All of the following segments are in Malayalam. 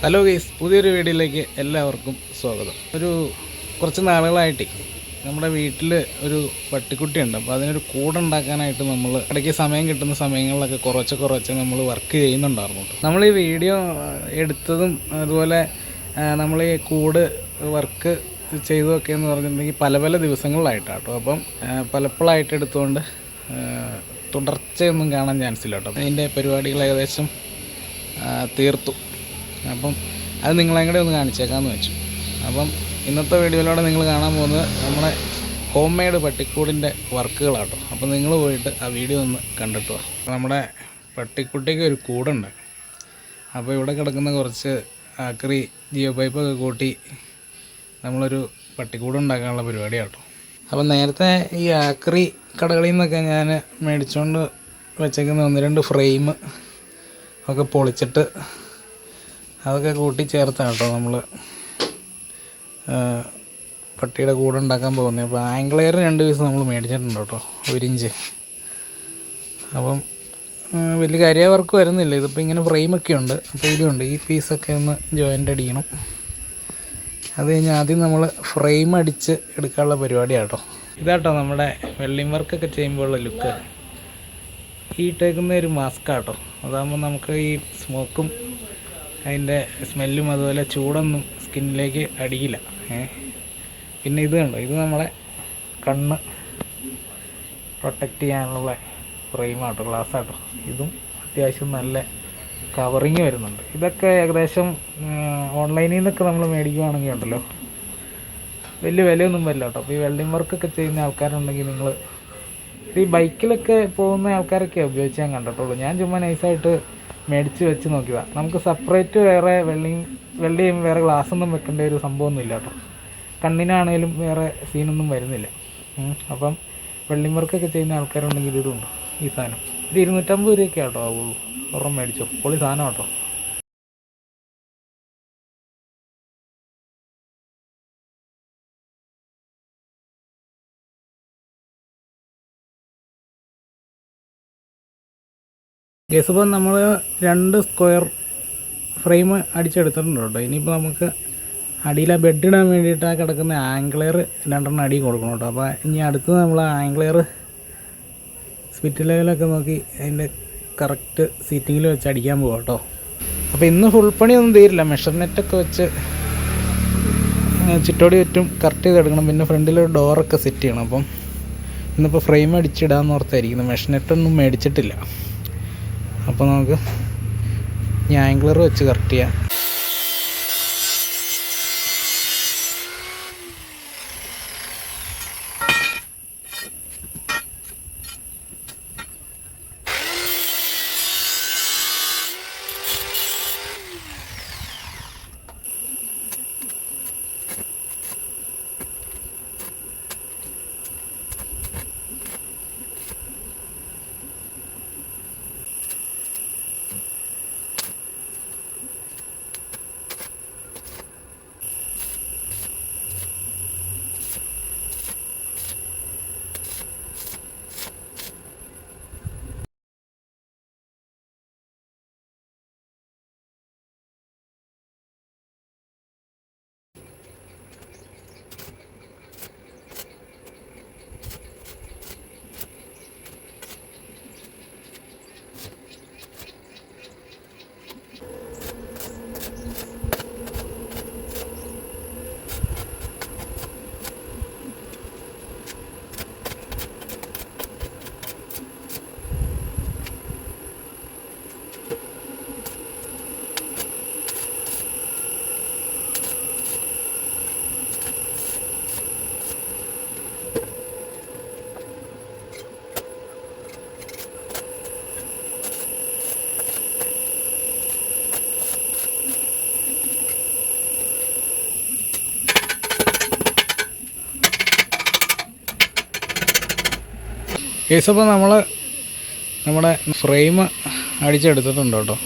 ഹലോ ഗൈസ് പുതിയൊരു വീഡിയോയിലേക്ക് എല്ലാവർക്കും സ്വാഗതം. ഒരു കുറച്ച് നാളുകളായിട്ട് നമ്മുടെ വീട്ടിൽ ഒരു പട്ടിക്കുട്ടിയുണ്ട്. അപ്പോൾ അതിനൊരു കൂടുണ്ടാക്കാനായിട്ട് നമ്മൾ ഇടയ്ക്ക് സമയം കിട്ടുന്ന സമയങ്ങളിലൊക്കെ കുറച്ച് കുറച്ച് നമ്മൾ വർക്ക് ചെയ്യുന്നുണ്ടായിരുന്നു നമ്മൾ ഈ വീഡിയോ എടുത്തതും അതുപോലെ നമ്മൾ ഈ കൂട് വർക്ക് ചെയ്തതൊക്കെ എന്ന് പറഞ്ഞിട്ടുണ്ടെങ്കിൽ പല പല ദിവസങ്ങളിലായിട്ടാണ് കേട്ടോ. അപ്പം പലപ്പോഴായിട്ട് എടുത്തുകൊണ്ട് തുടർച്ചയൊന്നും കാണാൻ ചാൻസ് ഇല്ല കേട്ടോ. അതിന്റെ പരിപാടികൾ ഏകദേശം തീർത്തു. അപ്പം അത് നിങ്ങളെ കൂടെ ഒന്ന് കാണിച്ചേക്കാമെന്ന് വെച്ചു. അപ്പം ഇന്നത്തെ വീഡിയോയിലൂടെ നിങ്ങൾ കാണാൻ പോകുന്നത് നമ്മുടെ ഹോം മെയ്ഡ് പട്ടിക്കൂടിന്റെ വർക്കുകളാട്ടോ. അപ്പോൾ നിങ്ങൾ പോയിട്ട് ആ വീഡിയോ ഒന്ന് കണ്ടിട്ട് നമ്മുടെ പട്ടിക്കുട്ടിക്ക് ഒരു കൂടുണ്ട്. അപ്പോൾ ഇവിടെ കിടക്കുന്ന കുറച്ച് ആക്രി ജിയോ പൈപ്പൊക്കെ കൂട്ടി നമ്മളൊരു പട്ടിക്കൂട് ഉണ്ടാക്കാനുള്ള പരിപാടിയാട്ടോ. അപ്പം നേരത്തെ ഈ ആക്രി കടകളിൽ നിന്നൊക്കെ ഞാൻ മേടിച്ചുകൊണ്ട് വെച്ചേക്കുന്ന ഒന്ന് രണ്ട് ഫ്രെയിം ഒക്കെ പൊളിച്ചിട്ട് അതൊക്കെ കൂട്ടിച്ചേർത്താണ് കേട്ടോ നമ്മൾ പട്ടിയുടെ കൂടെ ഉണ്ടാക്കാൻ പോകുന്നത്. അപ്പോൾ ആംഗ്ലെയർ രണ്ട് പീസ് നമ്മൾ മേടിച്ചിട്ടുണ്ട് കേട്ടോ ഒരിഞ്ച് അപ്പം വലിയ കാര്യ വർക്ക് വരുന്നില്ല. ഇതിപ്പോൾ ഇങ്ങനെ ഫ്രെയിമൊക്കെ ഉണ്ട്. അപ്പോൾ ഇതുണ്ട് ഈ പീസൊക്കെ ഒന്ന് ജോയിന്റ് അടിക്കണം. അത് കഴിഞ്ഞ് ആദ്യം നമ്മൾ ഫ്രെയിം അടിച്ച് എടുക്കാനുള്ള പരിപാടിയാണ് കേട്ടോ. ഇതാട്ടോ നമ്മുടെ വെള്ളിയും വർക്കൊക്കെ ചെയ്യുമ്പോഴുള്ള ലുക്ക് ഈ ഇട്ടേക്കുന്ന ഒരു മാസ്ക് ആട്ടോ. അതാകുമ്പോൾ നമുക്ക് ഈ സ്മോക്കും അതിന്റെ സ്മെല്ലും അതുപോലെ ചൂടൊന്നും സ്കിന്നിലേക്ക് അടിയില്ല. പിന്നെ ഇത് കണ്ടോ? ഇത് നമ്മളെ കണ്ണ് പ്രൊട്ടക്റ്റ് ചെയ്യാനുള്ള ഫ്രെയിം ആട്ടോ ഗ്ലാസ് ആട്ടോ. ഇതും അത്യാവശ്യം നല്ല കവറിങ് വരുന്നുണ്ട്. ഇതൊക്കെ ഏകദേശം ഓൺലൈനിൽ നിന്നൊക്കെ നമ്മൾ മേടിക്കുവാണെങ്കിൽ ഉണ്ടല്ലോ. വലിയ വിലയൊന്നും വരില്ല കേട്ടോ. അപ്പോൾ ഈ വെൽഡിംഗ് വർക്കൊക്കെ ചെയ്യുന്ന ആൾക്കാരുണ്ടെങ്കിൽ നിങ്ങൾ ഈ ബൈക്കിലൊക്കെ പോകുന്ന ആൾക്കാരൊക്കെ ഉപയോഗിച്ച് ഞാൻ കണ്ടിട്ടുള്ളൂ. ഞാൻ ചുമ്മാ നൈസായിട്ട് മേടിച്ച് വെച്ച് നോക്കിയതാണ് നമുക്ക് സെപ്പറേറ്റ് വേറെ വെള്ളിയും വെള്ളിയും വേറെ ഗ്ലാസ്സൊന്നും വെക്കേണ്ട ഒരു സംഭവമൊന്നും ഇല്ല കേട്ടോ. കണ്ണിനാണേലും വേറെ സീനൊന്നും വരുന്നില്ല. അപ്പം വെള്ളിം വർക്കൊക്കെ ചെയ്യുന്ന ആൾക്കാരുണ്ടെങ്കിൽ ഇതുണ്ട്. ഈ സാധനം. ഇത് ഇരുന്നൂറ്റമ്പത് രൂപയൊക്കെ ആട്ടോ ആവുള്ളൂ. ഒരെണ്ണം മേടിച്ചോ. പൊളി സാധനം കേട്ടോ. ഗസ് ഇപ്പം നമ്മൾ രണ്ട് സ്ക്വയർ ഫ്രെയിം അടിച്ചെടുത്തിട്ടുണ്ട് കേട്ടോ. ഇനിയിപ്പോൾ നമുക്ക് അടിയിൽ ആ ബെഡ് ഇടാൻ വേണ്ടിയിട്ട് ആ കിടക്കുന്ന ആംഗ്ലെയർ രണ്ടെണ്ണം അടി കൊടുക്കണം കേട്ടോ. അപ്പോൾ ഇനി അടുത്ത് നമ്മൾ ആംഗ്ലെയർ സ്പിറ്റ് ലെവലൊക്കെ നോക്കി അതിന്റെ കറക്റ്റ് സീറ്റിങ്ങിൽ വെച്ച് അടിക്കാൻ പോകാം കേട്ടോ. അപ്പോൾ ഇന്ന് ഫുൾ പണിയൊന്നും തീരില്ല. മെഷർ ഒക്കെ വെച്ച് ചുറ്റോടി ചുറ്റും കറക്റ്റ് ചെയ്തെടുക്കണം പിന്നെ ഫ്രണ്ടിൽ ഒരു ഡോറൊക്കെ സെറ്റ് ചെയ്യണം. അപ്പം ഇന്നിപ്പോൾ ഫ്രെയിം അടിച്ചിടാമെന്ന് ഓർത്തായിരിക്കുന്നു. മെഷർ നെറ്റൊന്നും മേടിച്ചിട്ടില്ല. അപ്പോൾ നമുക്ക് ഞാൻ ആംഗ്ലർ വെച്ച് കറക്റ്റ് ചെയ്യാം. കേസ് അപ്പോൾ നമ്മൾ നമ്മുടെ ഫ്രെയിം അടിച്ചെടുത്തിട്ടുണ്ട് കേട്ടോ.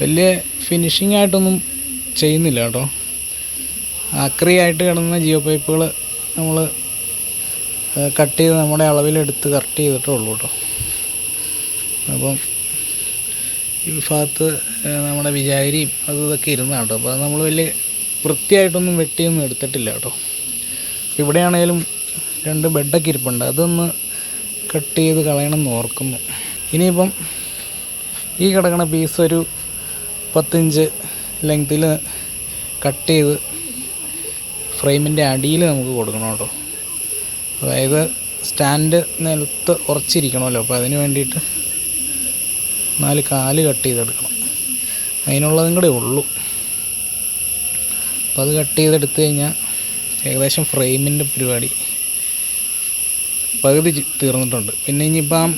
വലിയ ഫിനിഷിംഗ് ആയിട്ടൊന്നും ചെയ്യുന്നില്ല കേട്ടോ. ആക്രി ആയിട്ട് കിടന്ന ജിയോ പൈപ്പുകൾ നമ്മൾ കട്ട് ചെയ്ത് നമ്മുടെ അളവിലെടുത്ത് കറക്റ്റ് ചെയ്തിട്ടേ ഉള്ളൂ കേട്ടോ. അപ്പം ഈ ഭാഗത്ത് നമ്മുടെ വിചാരിയും അത് ഇതൊക്കെ ഇരുന്നാണ് കേട്ടോ. അപ്പോൾ നമ്മൾ വലിയ വൃത്തിയായിട്ടൊന്നും വെട്ടിയൊന്നും എടുത്തിട്ടില്ല കേട്ടോ. ഇവിടെയാണേലും രണ്ട് ബെഡൊക്കെ ഇരിപ്പുണ്ട്. അതൊന്ന് കട്ട് ചെയ്ത് കളയണം എന്ന് ഓർക്കുന്നു. ഇനിയിപ്പം ഈ കിടക്കണ പീസ് ഒരു പത്തിഞ്ച് ലെങ്ത്തിൽ കട്ട് ചെയ്ത് ഫ്രെയിമിന്റെ അടിയിൽ നമുക്ക് കൊടുക്കണം കേട്ടോ. അതായത് സ്റ്റാൻഡ് നിലത്ത് ഉറച്ചിരിക്കണമല്ലോ. അപ്പോൾ അതിന് വേണ്ടിയിട്ട് നാല് കാൽ കട്ട് ചെയ്തെടുക്കണം. അതിനുള്ളതും കൂടെ ഉള്ളൂ. അപ്പോൾ അത് കട്ട് ചെയ്തെടുത്ത് കഴിഞ്ഞാൽ ഏകദേശം ഫ്രെയിമിന്റെ പരിപാടി. പകുതി തീർന്നിട്ടുണ്ട്. പിന്നെ ഇനിയിപ്പം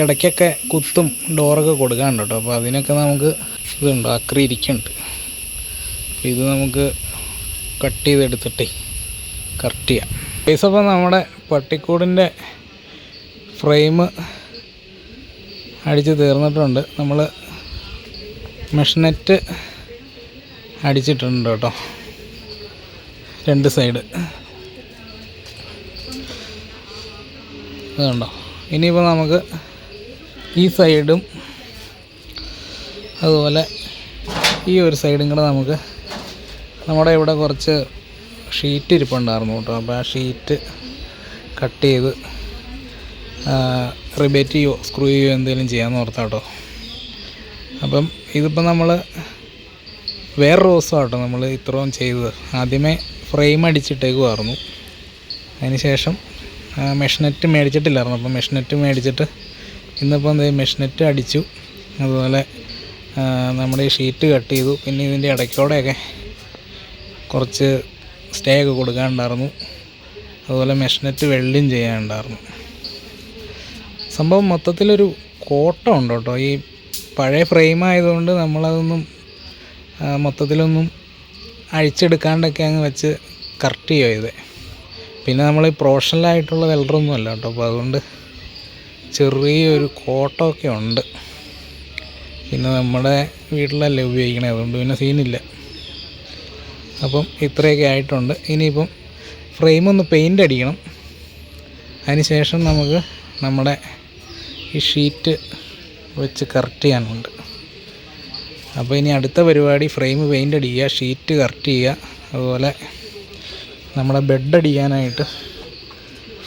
ഇടയ്ക്കൊക്കെ കുത്തും ഡോറൊക്കെ കൊടുക്കാനുണ്ട് കേട്ടോ. അപ്പോൾ അതിനൊക്കെ നമുക്ക് ഇതുണ്ട് അക്രി ഇരിക്കുന്നുണ്ട് അപ്പോൾ ഇത് നമുക്ക് കട്ട് ചെയ്തെടുത്തിട്ടേ കറക്റ്റ് ചെയ്യാം. പൈസ അപ്പോൾ നമ്മുടെ പട്ടിക്കൂടിന്റെ ഫ്രെയിം അടിച്ച് തീർന്നിട്ടുണ്ട്. നമ്മൾ മെഷനെറ്റ് അടിച്ചിട്ടുണ്ട് കേട്ടോ. രണ്ട് സൈഡ്. അതുണ്ടോ ഇനിയിപ്പോൾ നമുക്ക് ഈ സൈഡും അതുപോലെ ഈ ഒരു സൈഡും കൂടെ നമുക്ക് നമ്മുടെ ഇവിടെ കുറച്ച് ഷീറ്റ് ഇരിപ്പുണ്ടായിരുന്നു കേട്ടോ. അപ്പോൾ ആ ഷീറ്റ് കട്ട് ചെയ്ത് റിബേറ്റ് ചെയ്യോ സ്ക്രൂ ചെയ്യോ എന്തെങ്കിലും ചെയ്യാമെന്ന് ഓർത്താ കേട്ടോ. അപ്പം ഇതിപ്പോൾ നമ്മൾ വേറൊരു ദിവസമാട്ടോ നമ്മൾ ഇത്രയും ചെയ്തത്. ആദ്യമേ ഫ്രെയിം അടിച്ചിട്ടേക്കുമായിരുന്നു അതിന് ശേഷം മെഷ്നെറ്റ് മേടിച്ചിട്ടില്ലായിരുന്നു. അപ്പോൾ മെഷ്നെറ്റ് മേടിച്ചിട്ട് ഇന്നിപ്പോൾ എന്ത് മെഷ്നെറ്റ് അടിച്ചു. അതുപോലെ നമ്മുടെ ഈ ഷീറ്റ് കട്ട് ചെയ്തു. പിന്നെ ഇതിന്റെ ഇടയ്ക്കോടെയൊക്കെ കുറച്ച് സ്റ്റേ ഒക്കെ കൊടുക്കാനുണ്ടായിരുന്നു. അതുപോലെ മെഷ്നെറ്റ് വെൽഡിങ് ചെയ്യാനുണ്ടായിരുന്നു. സംഭവം മൊത്തത്തിലൊരു കോട്ട ഉണ്ട് കേട്ടോ. ഈ പഴയ ഫ്രെയിം ആയതുകൊണ്ട് നമ്മളതൊന്നും മൊത്തത്തിലൊന്നും അഴിച്ചെടുക്കാണ്ടൊക്കെ അങ്ങ് വെച്ച് കറക്റ്റ് ചെയ്യുമോ ഇത്. പിന്നെ നമ്മൾ ഈ പ്രൊഫഷണലായിട്ടുള്ള വെൽഡറൊന്നും അല്ല കേട്ടോ. അപ്പോൾ അതുകൊണ്ട് ചെറിയൊരു കോട്ടമൊക്കെ ഉണ്ട്. പിന്നെ നമ്മുടെ വീട്ടിലല്ലേ ഉപയോഗിക്കണേ? അതുകൊണ്ട് പിന്നെ സീനില്ല അപ്പം ഇത്രയൊക്കെ ആയിട്ടുണ്ട്. ഇനിയിപ്പം ഫ്രെയിം ഒന്ന് പെയിന്റ് അടിക്കണം. അതിന് ശേഷം നമുക്ക് നമ്മുടെ ഈ ഷീറ്റ് വെച്ച് കറക്റ്റ് ചെയ്യാനുണ്ട്. അപ്പോൾ ഇനി അടുത്ത പരിപാടി ഫ്രെയിം പെയിന്റ് അടിക്കുക ഷീറ്റ് കറക്റ്റ് ചെയ്യുക അതുപോലെ നമ്മുടെ ബെഡ്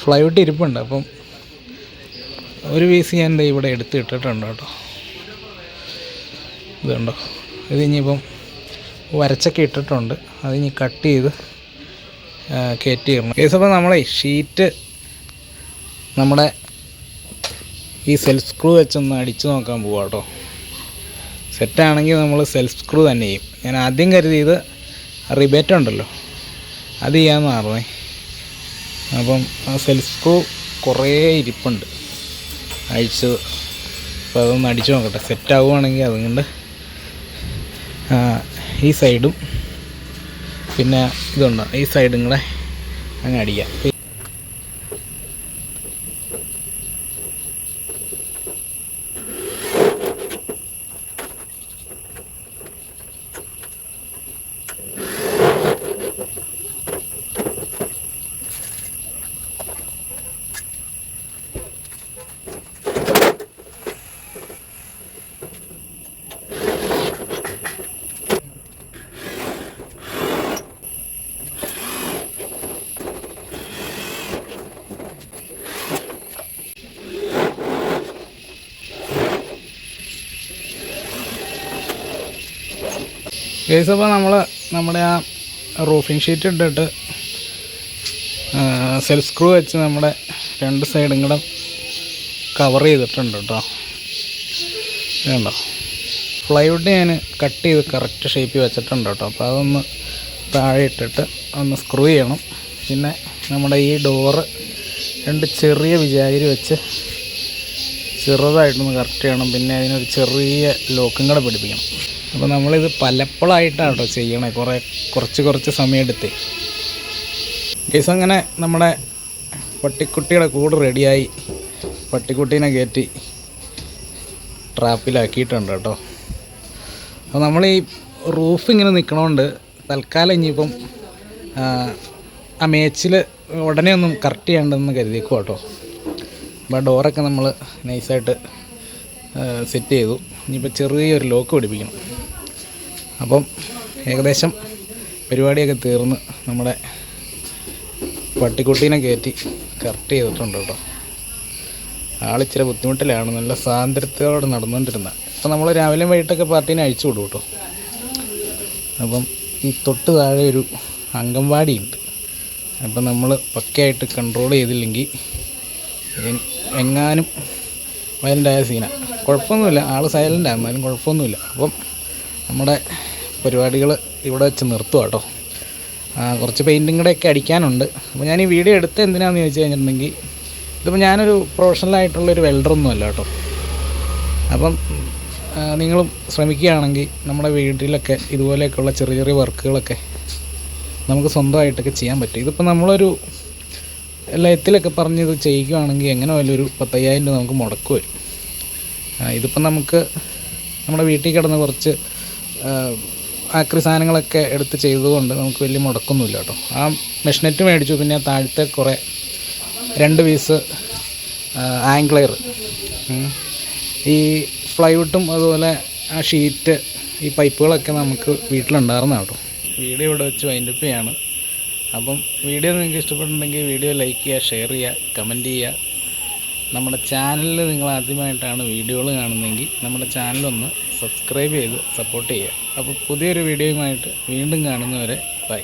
ഫ്ലൈവുഡ് ഇരിപ്പുണ്ട് അപ്പം ഒരു പീസ് ഞാൻ ദേ ഇവിടെ എടുത്ത് ഇട്ടിട്ടുണ്ട് കേട്ടോ. ഇതുണ്ടോ ഇത് ഇനിയിപ്പം വരച്ചൊക്കെ ഇട്ടിട്ടുണ്ട്. അത് ഇനി കട്ട് ചെയ്ത് കയറ്റി ഇടണം. കേസ് അപ്പോൾ നമ്മളെ ഷീറ്റ് നമ്മുടെ ഈ സെൽഫ് സ്ക്രൂ വെച്ചൊന്ന് അടിച്ചു നോക്കാൻ പോവാം കേട്ടോ. സെറ്റാണെങ്കിൽ നമ്മൾ സെൽഫ് സ്ക്രൂ തന്നെ ചെയ്യും. ഞാൻ ആദ്യം കരുതിയത് റിബേറ്റ് ഉണ്ടല്ലോ. അത് ചെയ്യാമെന്ന് പറഞ്ഞേ അപ്പം ആ സെൽസ്ക്രൂ കുറേ ഇരിപ്പുണ്ട്. അഴിച്ചത് അപ്പോൾ അതൊന്ന് അടിച്ചു നോക്കട്ടെ. സെറ്റ് ആവുകയാണെങ്കിൽ അതുകൊണ്ട് ഈ സൈഡും പിന്നെ ഇതുണ്ട്. ഈ സൈഡും കൂടെ അങ്ങ് അടിക്കാം. കേസ് അപ്പോൾ നമ്മൾ നമ്മുടെ ആ റൂഫിംഗ് ഷീറ്റ് ഇട്ടിട്ട് സെൽഫ് സ്ക്രൂ വെച്ച് നമ്മുടെ രണ്ട് സൈഡും കൂടെ കവർ ചെയ്തിട്ടുണ്ട് കേട്ടോ വേണ്ടോ ഫ്ലൈവുഡ് ഞാൻ കട്ട് ചെയ്ത് കറക്റ്റ് ഷേപ്പിൽ വെച്ചിട്ടുണ്ട് കേട്ടോ അപ്പോൾ അതൊന്ന് താഴെ ഇട്ടിട്ട് ഒന്ന് സ്ക്രൂ ചെയ്യണം. പിന്നെ നമ്മുടെ ഈ ഡോറ് രണ്ട് ചെറിയ വിചാരി വെച്ച് ചെറുതായിട്ടൊന്ന് കറക്റ്റ് ചെയ്യണം. പിന്നെ അതിനൊരു ചെറിയ ലോക്കും കൂടെ പിടിപ്പിക്കണം. അപ്പോൾ നമ്മളിത് പലപ്പോഴായിട്ടാണ് കേട്ടോ ചെയ്യണേ. കുറേ കുറച്ച് കുറച്ച് സമയമെടുത്ത് ഗൈസ് അങ്ങനെ നമ്മുടെ പട്ടിക്കുട്ടിയുടെ കൂട് റെഡിയായി. പട്ടിക്കുട്ടീനെ കയറ്റി ട്രാപ്പിലാക്കിയിട്ടുണ്ട് കേട്ടോ. അപ്പോൾ നമ്മൾ ഈ റൂഫ് ഇങ്ങനെ നിൽക്കണോണ്ട് തൽക്കാലം ഇനിയിപ്പം ആ, മേച്ചിൽ ഉടനെ ഒന്നും കറക്റ്റ് ചെയ്യണ്ടെന്ന് കരുതിക്കുക കേട്ടോ. അപ്പോൾ ഡോറൊക്കെ നമ്മൾ നൈസായിട്ട് സെറ്റ് ചെയ്തു. ഇനിയിപ്പോൾ ചെറിയൊരു ലോക്ക് പിടിപ്പിക്കണം. അപ്പം ഏകദേശം പരിപാടിയൊക്കെ തീർന്ന് നമ്മുടെ പട്ടിക്കുട്ടീനെ കയറ്റി കറക്റ്റ് ചെയ്തിട്ടുണ്ട് കേട്ടോ. ആളിച്ചിരി ബുദ്ധിമുട്ടിലാണ് നല്ല സ്വാതന്ത്ര്യത്തോടെ നടന്നുകൊണ്ടിരുന്നത്. അപ്പം നമ്മൾ രാവിലെ വൈകിട്ടൊക്കെ പാർട്ടീനെ അഴിച്ചു വിടും കേട്ടോ. അപ്പം ഈ തൊട്ട് താഴെ ഒരു അംഗൻവാടിയുണ്ട് അപ്പം നമ്മൾ പക്കയായിട്ട് കൺട്രോൾ ചെയ്തില്ലെങ്കിൽ എങ്ങാനും വയലന്റായ സീനാണ് കുഴപ്പമൊന്നുമില്ല. ആൾ സൈലന്റ് എന്നാലും കുഴപ്പമൊന്നുമില്ല. അപ്പം നമ്മുടെ പരിപാടികൾ ഇവിടെ വെച്ച് നിർത്തുക കേട്ടോ കുറച്ച് പെയിന്റും കൂടെ ഒക്കെ അടിക്കാനുണ്ട്. അപ്പോൾ ഞാൻ ഈ വീഡിയോ എടുത്ത് എന്തിനാണെന്ന് ചോദിച്ചു കഴിഞ്ഞിട്ടുണ്ടെങ്കിൽ ഇതിപ്പോൾ ഞാനൊരു പ്രൊഫഷണലായിട്ടുള്ളൊരു വെൽഡറൊന്നും അല്ല കേട്ടോ അപ്പം നിങ്ങളും ശ്രമിക്കുകയാണെങ്കിൽ നമ്മുടെ വീട്ടിലൊക്കെ ഇതുപോലെയൊക്കെയുള്ള ചെറിയ ചെറിയ വർക്കുകളൊക്കെ നമുക്ക് സ്വന്തമായിട്ടൊക്കെ ചെയ്യാൻ പറ്റും. ഇതിപ്പോൾ നമ്മളൊരു ലയത്തിലൊക്കെ പറഞ്ഞ് ഇത് ചെയ്യിക്കുകയാണെങ്കിൽ എങ്ങനെ പോലും ഒരു പത്തയ്യായിരം രൂപ നമുക്ക് മുടക്ക് ആ, നമുക്ക് നമ്മുടെ വീട്ടിൽ കിടന്ന് കുറച്ച് ആക്രി സാധനങ്ങളൊക്കെ എടുത്ത് ചെയ്തതുകൊണ്ട് നമുക്ക് വലിയ മുടക്കൊന്നുമില്ല കേട്ടോ. ആ മെഷീനെറ്റ് മേടിച്ചു പിന്നെ താഴത്തെ കുറേ രണ്ട് പീസ് ആംഗ്ലയർ ഈ ഫ്ലൈവുഡും അതുപോലെ ആ ഷീറ്റ് ഈ പൈപ്പുകളൊക്കെ നമുക്ക് വീട്ടിലുണ്ടായിരുന്ന കേട്ടോ. വീഡിയോ ഇവിടെ വെച്ച് വൈൻഡപ്പ് ചെയ്യാണ്. അപ്പം വീഡിയോ നിങ്ങൾക്ക് ഇഷ്ടപ്പെട്ടിട്ടുണ്ടെങ്കിൽ വീഡിയോ ലൈക്ക് ചെയ്യുക ഷെയർ ചെയ്യുക കമന്റ് ചെയ്യുക. നമ്മുടെ ചാനലിൽ നിങ്ങൾ ആദ്യമായിട്ടാണ് വീഡിയോകൾ കാണുന്നതെങ്കിൽ നമ്മുടെ ചാനലൊന്ന് സബ്സ്ക്രൈബ് ചെയ്ത് സപ്പോർട്ട് ചെയ്യുക. അപ്പോൾ പുതിയൊരു വീഡിയോയുമായിട്ട് വീണ്ടും കാണുന്നവരെ ബൈ.